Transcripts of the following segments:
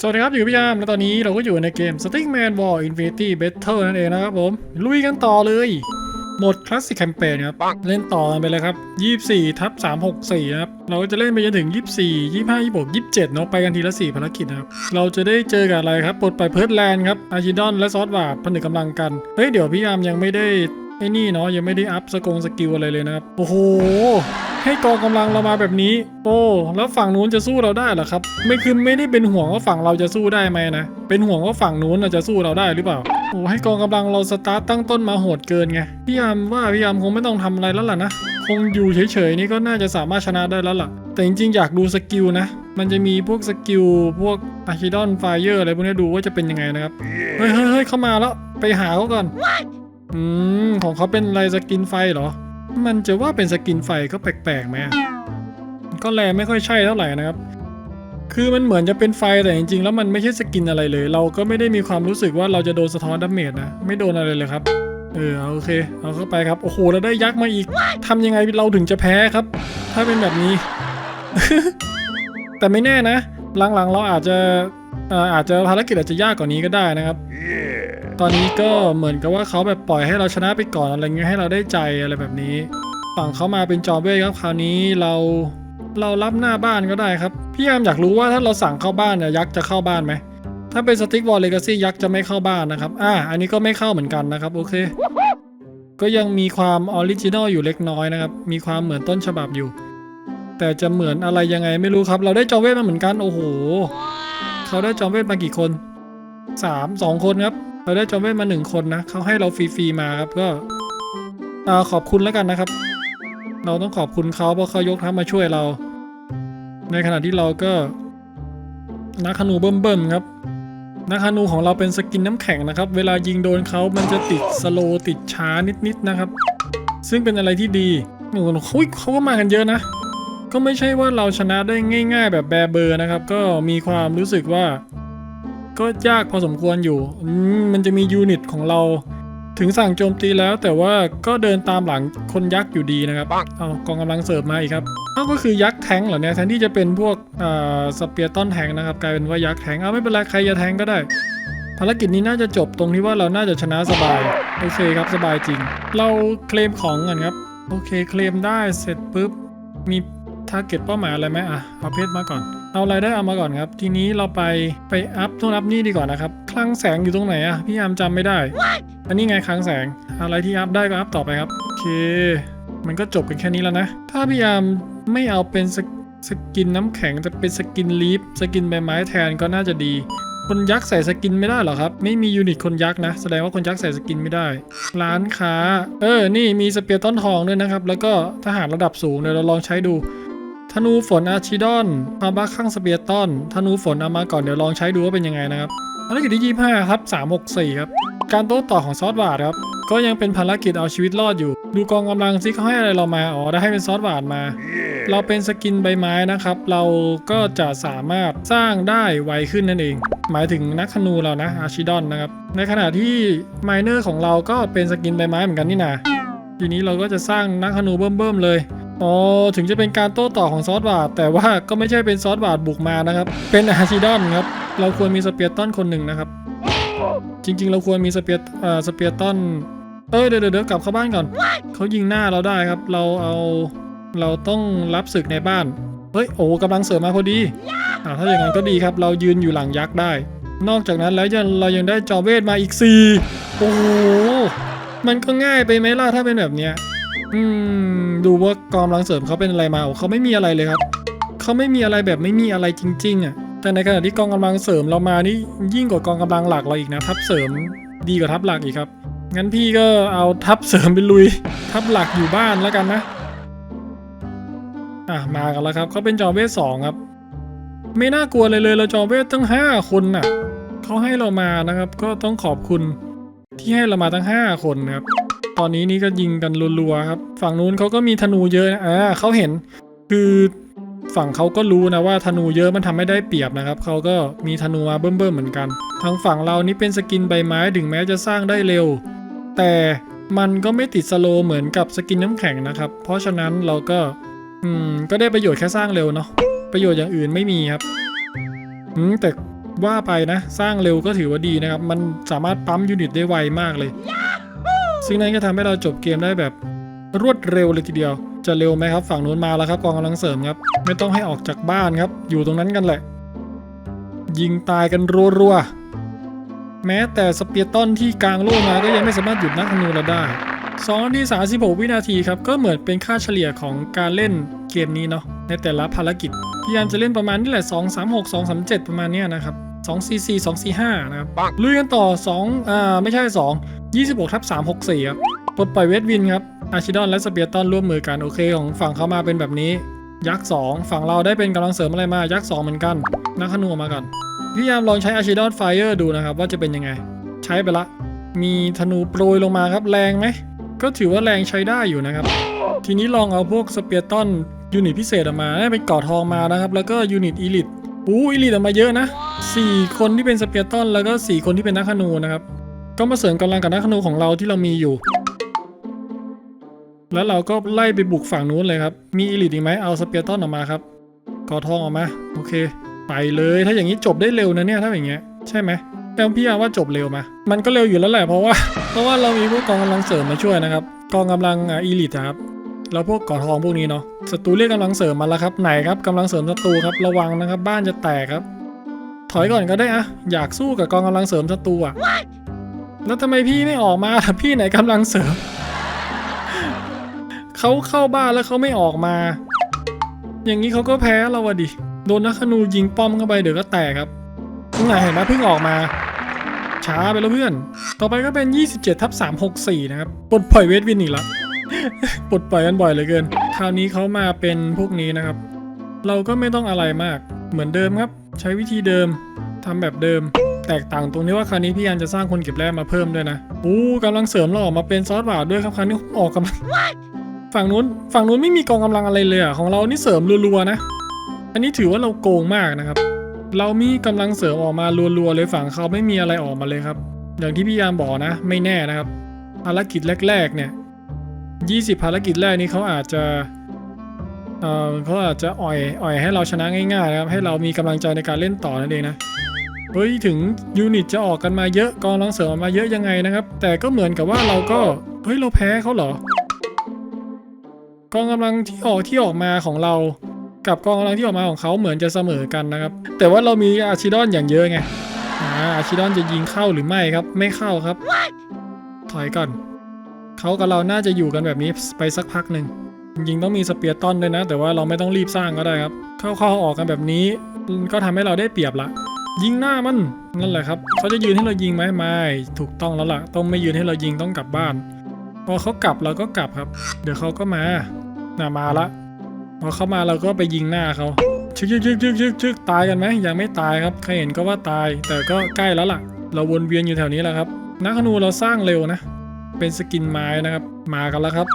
สวัสดีครับ อยู่กับพี่ยามและตอนนี้เราก็อยู่ในเกม Stickman War Infinity Battle นั่นเองนะครับผม ลุยกันต่อเลยหมดคลาสสิกแคมเปญครับ เล่นต่อกันไปเลยครับ 24 ทับ 364 นะครับ เราก็จะเล่นไปจนถึง 24 25 26 27 เนาะไปกันทีละ 4 ภารกิจนะครับ เราจะได้เจอกับอะไรครับปลดปล่อยเพิร์ดแลนด์ครับ อาชิดอนและซอสวาดผนึกกำลังกัน เฮ้ย เดี๋ยวพี่ยามยังไม่ได้ไอ้นี่เนาะยังไม่ได้อัพสกงสกิลอะไรเลยนะครับ โอ้โห ให้กองกำลังเรามาแบบนี้ โอ้แล้วฝั่งนู้นจะสู้เราได้หรอครับ ไม่คือไม่ได้เป็นห่วงว่าฝั่งเราจะสู้ได้ไหมนะ เป็นห่วงว่าฝั่งนู้นจะสู้เราได้หรือเปล่า โอ้ให้กองกำลังเราสตาร์ตตั้งต้นมาโหดเกินไง พี่ยามว่าพี่ยามคงไม่ต้องทำอะไรแล้วล่ะนะ คงอยู่เฉยๆนี่ก็น่าจะสามารถชนะได้แล้วล่ะ แต่จริงๆอยากดูสกิลนะ มันจะมีพวกสกิลพวกอะคิดอนไฟเออร์อะไรพวกนี้ดูว่าจะเป็นยังไงนะครับเฮ้ยเฮ้ยเฮ้ยเข้ามาแล้ว ไปหาเขาก่อน อืมของเขาเป็นอะไรสกินไฟเหรอ มันจะว่าเป็นสกินไฟก็แปลกๆไหมก็แลไม่ค่อยใช่เท่าไหร่นะครับ คือมันเหมือนจะเป็นไฟแต่จริงๆ แล้วมันไม่ใช่สกินอะไรเลย เราก็ไม่ได้มีความรู้สึกว่าเราจะโดนสะท้อนดาเมจนะ ไม่โดนอะไรเลยครับ เออโอเค เอาเข้าไปครับ โอ้โหเราได้ยักษ์มาอีกทำยังไงเราถึงจะแพ้ครับ ถ้าเป็นแบบนี้ แต่ไม่แน่นะ หลังๆ เราอาจจะ อ่ออาจจะภารกิจอาจจะยากกว่านี้ก็ได้นะครับ ตอนนี้ก็เหมือนกับว่าเขาแบบปล่อยให้เราชนะไปก่อนอะไรเงี้ยให้เราได้ใจอะไรแบบนี้ ฝั่งเขามาเป็นจอมเวทครับคราวนี้เราเรารับหน้าบ้านก็ได้ครับ พี่ยามอยากรู้ว่าถ้าเราสั่งเข้าบ้านเนี่ยยักษ์จะเข้าบ้านไหม ถ้าเป็นสติ๊กวอลเลกาซี่ยักษ์จะไม่เข้าบ้านนะครับ อ่า อันนี้ก็ไม่เข้าเหมือนกันนะครับ โอเค ก็ยังมีความออริจินอลอยู่เล็กน้อยนะครับ มีความเหมือนต้นฉบับอยู่ แต่จะเหมือนอะไรยังไงไม่รู้ครับ เราได้จอมเวทมาเหมือนกัน โอ้โห เขาได้จอมเวทมากี่คนสามสองคนครับเราได้จอมเวทมาหนึ่งคนนะเขาให้เราฟรีๆมาครับก็ขอบคุณแล้วกันนะครับ เราต้องขอบคุณเขาเพราะเขายกทัพมาช่วยเรา ในขณะที่เราก็นักธนูเบิ่มๆครับนักธนูของเราเป็นสกินน้ำแข็งนะครับ เวลายิงโดนเขามันจะติดสโลติดช้านิดๆนะครับ ซึ่งเป็นอะไรที่ดีโอ้โหเขาก็มากันเยอะนะ ก็ไม่ใช่ว่าเราชนะได้ง่าย ๆ แบบแบเบอร์นะครับ ก็มีความรู้สึกว่า ก็ยากพอสมควรอยู่มันจะมียูนิตของเรา ถึงสั่งโจมตีแล้ว แต่ว่าก็เดินตามหลังคนยักษ์อยู่ดีนะครับเอากองกำลังเสิร์ฟมาอีกครับเอาก็คือยักษ์แทงเหรอเนี่ยแทนที่จะเป็นพวกอ่าสเปียร์ต้นแทงนะครับ กลายเป็นว่ายักษ์แทงเอาไม่เป็นไรใครจะแทงก็ได้ภารกิจนี้น่าจะจบตรงที่ว่าเราน่าจะชนะสบาย โอเคครับสบายจริง เราเคลมของกันครับ โอเคเคลมได้เสร็จปุ๊บมี ทาร์เก็ตเป้าหมายอะไรไหมอะเอาเพชรมาก่อน เอาอะไรได้เอามาก่อนครับ ทีนี้เราไปไปอัพต้องอัพนี่ดีกว่านะครับคลังแสงอยู่ตรงไหนอะพี่ยามจำไม่ได้ อันนี้ไงคลังแสงอะไรที่อัพได้ก็อัพต่อไปครับโอเค มันก็จบกันแค่นี้แล้วนะ ถ้าพี่ยามไม่เอาเป็นสกสกินน้ำแข็งแต่เป็นสกินลีฟสกินใบไม้แทนก็น่าจะดีคนยักษ์ใส่สกินไม่ได้เหรอครับ ไม่มียูนิตคนยักษ์นะ แสดงว่าคนยักษ์ใส่สกินไม่ได้ ร้านค้า เออ นี่มีสเปียร์ต้นทองด้วยนะครับ แล้วก็ทหารระดับสูงเดี๋ยวเราลองใช้ดู ธนูฝนอาชิดอนมาบ้าข้างสเปียร์ต้นธนูฝนเอามาก่อนเดี๋ยวลองใช้ดูว่าเป็นยังไงนะครับภารกิจที่ 25 ครับ 364 ครับ การโต้ตอบของซอสบาร์ดครับ ก็ยังเป็นภารกิจเอาชีวิตรอดอยู่ ดูกองกำลังซิเขาให้อะไรเรามา อ๋อ ได้ให้เป็นซอสบาร์ดมา เราเป็นสกินใบไม้นะครับ เราก็จะสามารถสร้างได้ไวขึ้นนั่นเอง หมายถึงนักธนูเรานะ อาชิดอนนะครับ ในขณะที่ไมเนอร์ของเราก็เป็นสกินใบไม้เหมือนกันนี่นาทีนี้เราก็จะสร้างนักธนูเบิ่มๆเลย อ๋อถึงจะเป็นการโต้ตอบของซอสบาดแต่ว่าก็ไม่ใช่เป็นซอสบาดบุกมานะครับ เป็นอาชิดอนครับ เราควรมีสเปียร์ตันคนหนึ่งนะครับ จริง ๆ เราควรมีสเปียร์อ่อสเปียร์ตันเอ้ยเดี๋ยวเดี๋ยวเดี๋ยวกลับเข้าบ้านก่อน เขายิงหน้าเราได้ครับ เราเอาเราต้องรับศึกในบ้าน เฮ้ยโอ้กำลังเสริมมาพอดีอ่าถ้าอย่างนั้นก็ดีครับ เรายืนอยู่หลังยักษ์ได้ นอกจากนั้นแล้วยังเรายังได้จอเวทมาอีกสี่โอ้โหมันก็ง่ายไปไหมล่ะถ้าเป็นแบบเนี้ยอืม ดูว่ากองกำลังเสริมเขาเป็นอะไรมาโอ้เขาไม่มีอะไรเลยครับเขาไม่มีอะไรแบบไม่มีอะไรจริงๆอะแต่ในขณะที่กองกำลังเสริมเรามานี่ยิ่งกว่ากองกำลังหลักเราอีกนะทัพเสริมดีกว่าทัพหลักอีกครับงั้นพี่ก็เอาทัพเสริมไปลุย ทัพหลักอยู่บ้านแล้วกันนะอะมากันแล้วครับเขาเป็นจอมเวทสองครับ ไม่น่ากลัวเลยเลยเราจอมเวทตั้งห้าคนน่ะเขาให้เรามานะครับ ก็ต้องขอบคุณที่ให้เรามาตั้งห้าคนนะครับ ตอนนี้นี่ก็ยิงกันรัวๆครับ ฝั่งนู้นเขาก็มีธนูเยอะนะอ่าเขาเห็นคือฝั่งเขาก็รู้นะว่าธนูเยอะมันทำให้ได้เปรียบนะครับเขาก็มีธนูมาเบิ่มๆเหมือนกัน ทางฝั่งเรานี่เป็นสกินใบไม้ถึงแม้จะสร้างได้เร็ว แต่มันก็ไม่ติดสโลว์เหมือนกับสกินน้ำแข็งนะครับ เพราะฉะนั้นเราก็อืมก็ได้ประโยชน์แค่สร้างเร็วเนาะประโยชน์อย่างอื่นไม่มีครับอืมแต่ว่าไปนะ สร้างเร็วก็ถือว่าดีนะครับ มันสามารถปั๊มยูนิตได้ไวมากเลย ซึ่งนั่นก็ทำให้เราจบเกมได้แบบรวดเร็วเลยทีเดียว จะเร็วไหมครับ ฝั่งนู้นมาแล้วครับกองกำลังเสริมครับ ไม่ต้องให้ออกจากบ้านครับ อยู่ตรงนั้นกันแหละ ยิงตายกันรัวๆ แม้แต่สเปียร์ตันที่กลางโล่มาก็ยังไม่สามารถหยุดนักธนูเราได้2นาที36วินาทีครับ ก็เหมือนเป็นค่าเฉลี่ยของการเล่นเกมนี้เนาะในแต่ละภารกิจพยายามจะเล่นประมาณนี่แหละ2 3 6 2 3 7ประมาณเนี้ยนะครับ 2 4 4 2 4 5 นะครับลุยกันต่อ2อ่าไม่ใช่ 2 26ทับ3 6 4 ครับปลดปล่อยเวทวินครับ อาชิดอนและสเปียร์ตันร่วมมือกัน โอเค ของฝั่งเขามาเป็นแบบนี้ ยักษ์ 2 ฝั่งเราได้เป็นกำลังเสริมอะไรมา ยักษ์ 2 เหมือนกัน นักขนูมากัน พยายามลองใช้อาชิดอนไฟเออร์ดูนะครับ ว่าจะเป็นยังไง ใช้ไปละ มีธนูโปรยลงมาครับ แรงไหม ก็ถือว่าแรงใช้ได้อยู่นะครับ ทีนี้ลองเอาพวกสเปียร์ตันยูนิตพิเศษออกมาได้เป็นเกาะทองมานะครับ แล้วก็ยูนิตอีลิทอู้อีลิทออกมาเยอะนะ 4 คนที่เป็นสเปียร์ตันแล้วก็ 4 คนที่เป็นนักธนูนะครับ ก็มาเสริมกำลังกับนักธนูของเราที่เรามีอยู่ แล้วเราก็ไล่ไปบุกฝั่งนู้นเลยครับ มีอีลิทอีกไหมเอาสเปียร์ตันออกมาครับกาะทองออกมา โอเค ไปเลยถ้าอย่างนี้จบได้เร็วนะเนี่ยถ้าอย่างเงี้ยใช่ไหมแต่พี่อาว่าจบเร็วมา มันก็เร็วอยู่แล้วแหละเพราะว่า เพราะว่าเรามีพวกกองกำลังเสริมมาช่วยนะครับ กองกำลังอีลิทครับแล้วพวกกาะทองพวกนี้เนาะศัตรูเรียกกำลังเสริมมาแล้วครับไหนครับกำลังเสริมศัตรูครับระวังนะครับ บ้านจะแตกครับ ถอยก่อนก็ได้อะอยากสู้กับกองกำลังเสริมศัตรูอะแล้วทำไมพี่ไม่ออกมาล่ะพี่ไหนกำลังเสริมเขาเข้าบ้านแล้วเขาไม่ออกมา อย่างนี้เขาก็แพ้เราอะดิ โดนนักขนูยิงป้อมเข้าไปเดี๋ยวก็แตกครับตรงไหนเห็นไหมเพิ่งออกมา ช้าไปแล้วเพื่อน ต่อไปก็เป็น 27ทับ364 นะครับ ปลดปล่อยเวทวินอีกแล้วปลดปล่อยกันบ่อยเหลือเกิน คราวนี้เขามาเป็นพวกนี้นะครับ เราก็ไม่ต้องอะไรมากเหมือนเดิมครับ ใช้วิธีเดิมทำแบบเดิม แตกต่างตรงที่ว่าคราวนี้พี่ยันจะสร้างคนเก็บแร่มาเพิ่มด้วยนะอู้กำลังเสริมเราออกมาเป็นซอสบาทด้วยครับคราวนี้ออกกำลังฝั่งนู้นฝั่งนู้นไม่มีกองกำลังอะไรเลยอะของเรานี่เสริมรัวๆนะ อันนี้ถือว่าเราโกงมากนะครับ เรามีกำลังเสริมออกมารัวๆเลยฝั่งเขาไม่มีอะไรออกมาเลยครับ อย่างที่พี่ยามบอกนะ ไม่แน่นะครับ ภารกิจแรก ๆ เนี่ย 20 ภารกิจแรกนี้เขาอาจจะ เอ่อเขาอาจจะอ่อยอ่อยให้เราชนะง่ายๆนะครับให้เรามีกำลังใจในการเล่นต่อนั่นเองนะเฮ้ยถึงยูนิตจะออกกันมาเยอะกองกำลังเสริมออกมาเยอะยังไงนะครับ แต่ก็เหมือนกับว่าเราก็เฮ้ยเราแพ้เขาเหรอกองกำลังที่ออกที่ออกมาของเรา กับกองกำลังที่ออกมาของเขาเหมือนจะเสมอกันนะครับ แต่ว่าเรามีอาชิดอนอย่างเยอะไงอ่าอาชิดอนจะยิงเข้าหรือไม่ครับ ไม่เข้าครับ ถอยก่อนเขากับเราน่าจะอยู่กันแบบนี้ไปสักพักหนึ่ง จริงต้องมีสเปียร์ต้นด้วยนะ แต่ว่าเราไม่ต้องรีบสร้างก็ได้ครับ เข้าๆออกกันแบบนี้ ก็ทำให้เราได้เปรียบละ ยิงหน้ามันนั่นแหละครับเขาจะยืนให้เรายิงไหมไม่ถูกต้องแล้วล่ะ ต้องไม่ยืนให้เรายิงต้องกลับบ้าน พอเขากลับเราก็กลับครับ เดี๋ยวเขาก็มาน่ามาละพอเขามาเราก็ไปยิงหน้าเขาชึกชึกชึกชึกชึกชึกตายกันไหมยังไม่ตายครับใครเห็นก็ว่าตาย แต่ก็ใกล้แล้วล่ะ เราวนเวียนอยู่แถวนี้แหละครับนักธนูเราสร้างเร็วนะ เป็นสกินไม้นะครับ มากันแล้วครับ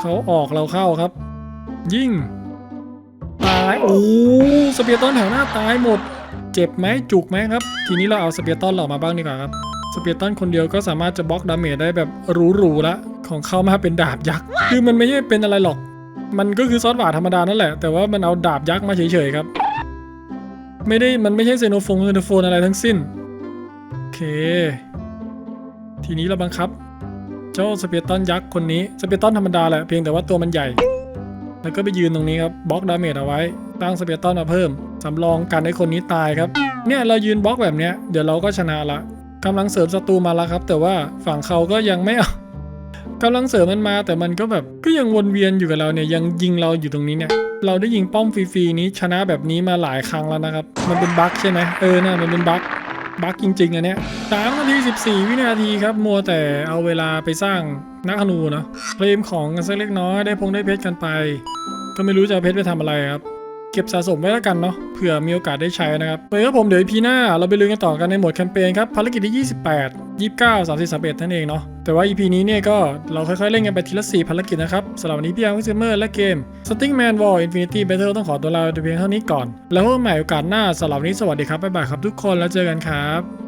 เขาออกเราเข้าครับ ยิงตายโอ้สเปียร์ต้นแถวหน้าตายหมด เจ็บไหมจุกไหมครับ ทีนี้เราเอาสเปียร์ต้นหลอกมาบ้างดีกว่าครับสเปียร์ตันคนเดียวก็สามารถจะบล็อกดาเมจได้แบบหรูๆละของเขามาเป็นดาบยักษ์ คือมันไม่ใช่เป็นอะไรหรอก มันก็คือซอสหวานธรรมดานั่นแหละ แต่ว่ามันเอาดาบยักษ์มาเฉยๆครับ ไม่ได้มันไม่ใช่เซโนโฟงเซโนโฟนอะไรทั้งสิ้น โอเค ทีนี้เราบังคับ เจ้าสเปียร์ตันยักษ์คนนี้สเปียร์ตันธรรมดาแหละเพียงแต่ว่าตัวมันใหญ่ แล้วก็ไปยืนตรงนี้ครับบล็อกดาเมจเอาไว้ตั้งสเปียร์ตันมาเพิ่มสำรองกันให้คนนี้ตายครับเนี่ยเรายืนบล็อกแบบเนี้ยเดี๋ยวเราก็ชนะละกำลังเสริมศัตรูมาแล้วครับ แต่ว่าฝั่งเขาก็ยังไม่เอากำลังเสริมมันมาแต่มันก็แบบก็ยังวนเวียนอยู่กับเราเนี่ยยังยิงเราอยู่ตรงนี้เนี่ย เราได้ยิงป้อมฟรีๆนี้ชนะแบบนี้มาหลายครั้งแล้วนะครับ มันเป็นบั๊กใช่ไหมเออน่ะมันเป็นบั๊ก บั๊กจริงๆอันเนี้ยสามนาทีสิบสี่วินาทีครับ มัวแต่เอาเวลาไปสร้างนักธนูเนาะเคลมของกันสักเล็กน้อยได้พงได้เพชรกันไป ก็ไม่รู้จะเอาเพชรไปทำอะไรครับ เก็บสะสมไว้แล้วกันเนาะเผื่อมีโอกาสได้ใช้นะครับไปครับผมเดี๋ยวพีหน้าเราไปลุยกันต่อกันในหมวดแคมเปญครับภารกิจที่ 28 29 30 31นั่นเองเนาะแต่ว่า EP นี้เนี่ยก็เราค่อยๆ เล่นกันไปทีละ 4 ภารกิจนะครับสำหรับวันนี้พี่อาร์มซิเมอร์และเกม Stingman War Infinity Battle ต้องขอตัวลาไปเพียงเท่านี้ก่อน แล้วพบกันใหม่โอกาสหน้าสำหรับวันนี้สวัสดีครับบ๊ายบายครับทุกคนแล้วเจอกันครับ